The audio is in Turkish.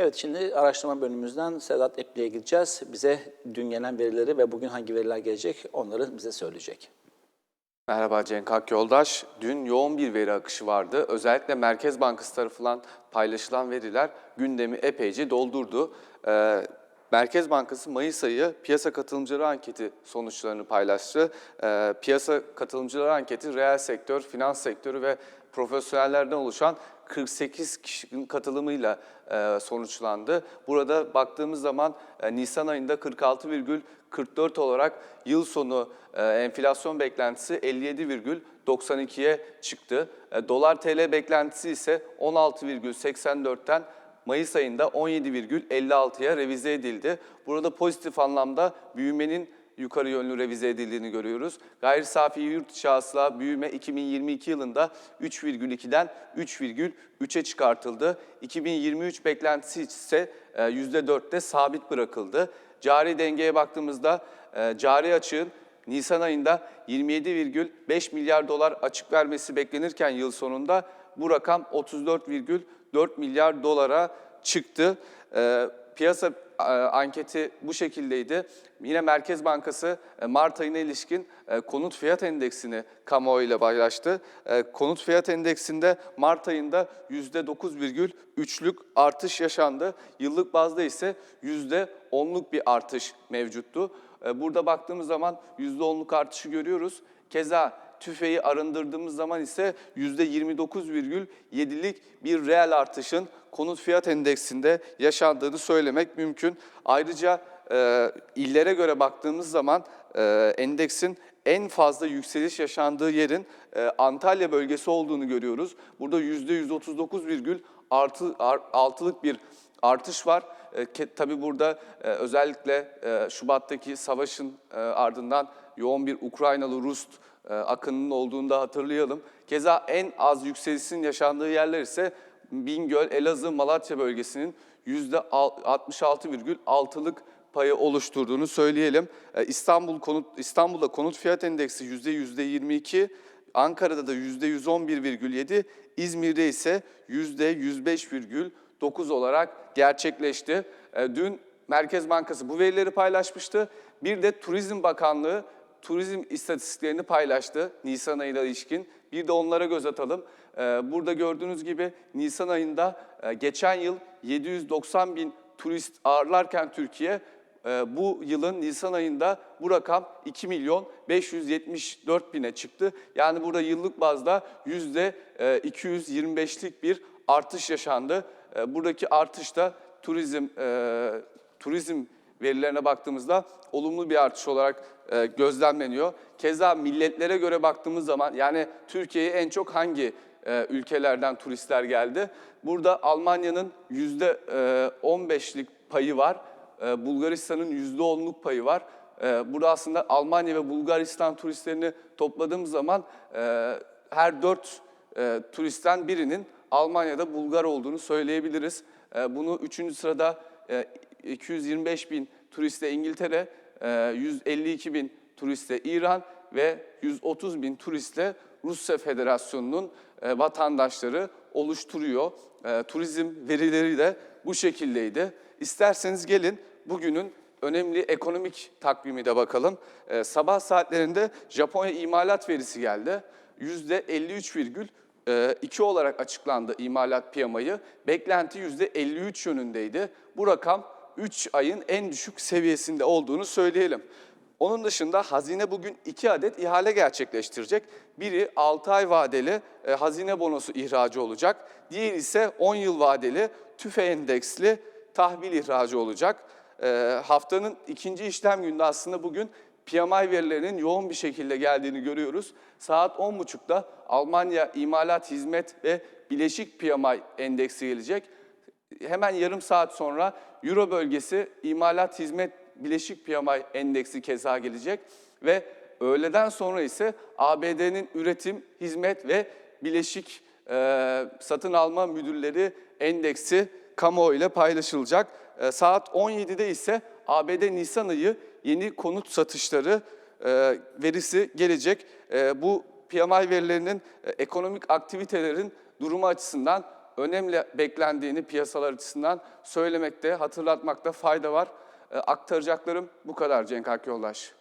Evet şimdi araştırma bölümümüzden Sedat Epli'ye gideceğiz. Bize dün gelen verileri ve bugün hangi veriler gelecek onları bize söyleyecek. Merhaba Cenk Akyoldaş. Dün yoğun bir veri akışı vardı. Özellikle Merkez Bankası tarafından paylaşılan veriler gündemi epeyce doldurdu. Ee, Merkez Bankası Mayıs ayı piyasa katılımcıları anketi sonuçlarını paylaştı. Ee, piyasa katılımcıları anketi reel sektör, finans sektörü ve profesyonellerden oluşan 48 kişinin katılımıyla e, sonuçlandı. Burada baktığımız zaman e, Nisan ayında 46,44 olarak yıl sonu e, enflasyon beklentisi 57,92'ye çıktı. Dolar TL beklentisi ise 16,84'ten Mayıs ayında 17,56'ya revize edildi. Burada pozitif anlamda büyümenin yukarı yönlü revize edildiğini görüyoruz. Gayri safi yurt içi hasıla büyüme 2022 yılında 3,2'den 3,3'e çıkartıldı. 2023 beklentisi ise e, %4'te sabit bırakıldı. Cari dengeye baktığımızda e, cari açığın Nisan ayında 27,5 milyar dolar açık vermesi beklenirken yıl sonunda bu rakam 34,4 milyar dolara çıktı. Piyasa e, anketi bu şekildeydi. Yine Merkez Bankası e, Mart ayına ilişkin e, konut fiyat endeksini kamuoyuyla paylaştı. Konut fiyat endeksinde Mart ayında %9,3'lük artış yaşandı. Yıllık bazda ise %10'luk bir artış mevcuttu. E, Burada baktığımız zaman %10'luk artışı görüyoruz. Keza tüfeği arındırdığımız zaman ise %29,7'lik bir reel artışın konut fiyat endeksinde yaşandığını söylemek mümkün. Ayrıca e, illere göre baktığımız zaman e, endeksin en fazla yükseliş yaşandığı yerin e, Antalya bölgesi olduğunu görüyoruz. Burada %139,6'lık bir artış var. E, tabii burada e, özellikle e, Şubat'taki savaşın e, ardından yoğun bir Ukraynalı-Rus e, akınının olduğunu da hatırlayalım. Keza en az yükselişin yaşandığı yerler ise Bingöl, Elazığ, Malatya bölgesinin %66,6'lık payı oluşturduğunu söyleyelim. E, İstanbul konut İstanbul'da konut fiyat endeksi %22, Ankara'da da %111,7, İzmir'de ise %105,9 olarak gerçekleşti. E, Dün Merkez Bankası bu verileri paylaşmıştı. Bir de Turizm Bakanlığı turizm istatistiklerini paylaştı Nisan ayına ilişkin. Bir de onlara göz atalım. E, Burada gördüğünüz gibi Nisan ayında e, geçen yıl 790 bin turist ağırlarken Türkiye bu yılın Nisan ayında bu rakam 2 milyon 574 bine çıktı. Yani burada yıllık bazda yüzde e, 225'lik bir artış yaşandı. E, Buradaki artış da turizm e, turizm verilerine baktığımızda olumlu bir artış olarak e, gözlemleniyor. Keza milletlere göre baktığımız zaman yani Türkiye'ye en çok hangi e, ülkelerden turistler geldi? Burada Almanya'nın yüzde e, 15'lik payı var. E, Bulgaristan'ın yüzde 10'luk payı var. E, Burada aslında Almanya ve Bulgaristan turistlerini topladığımız zaman e, her dört e, turistten birinin Almanya'da Bulgar olduğunu söyleyebiliriz. E, Bunu üçüncü sırada e, 225 bin turistle İngiltere, e, 152 bin turistle İran ve 130 bin turistle Rusya Federasyonu'nun e, vatandaşları oluşturuyor. E, Turizm verileri de bu şekildeydi. İsterseniz gelin bugünün önemli ekonomik takvimi de bakalım. E, Sabah saatlerinde Japonya imalat verisi geldi. %53,2 olarak açıklandı imalat piyamayı. Beklenti %53 yönündeydi. Bu rakam 3 ayın en düşük seviyesinde olduğunu söyleyelim. Onun dışında hazine bugün 2 adet ihale gerçekleştirecek. Biri 6 ay vadeli e, hazine bonosu ihracı olacak. Diğeri ise 10 yıl vadeli tüfe endeksli tahvil ihracı olacak. E, haftanın ikinci işlem gününde aslında bugün PMI verilerinin yoğun bir şekilde geldiğini görüyoruz. Saat 10.30'da Almanya İmalat Hizmet ve Bileşik PMI endeksi gelecek. Hemen yarım saat sonra Euro bölgesi İmalat Hizmet Bileşik PMI endeksi keza gelecek ve öğleden sonra ise ABD'nin üretim, hizmet ve bileşik e, satın alma müdürleri endeksi kamuoyu ile paylaşılacak. E, saat 17'de ise ABD Nisan ayı yeni konut satışları e, verisi gelecek. E, bu PMI verilerinin e, ekonomik aktivitelerin durumu açısından önemli beklendiğini piyasalar açısından söylemekte, hatırlatmakta fayda var. Aktaracaklarım bu kadar Cenk Akyoldaş.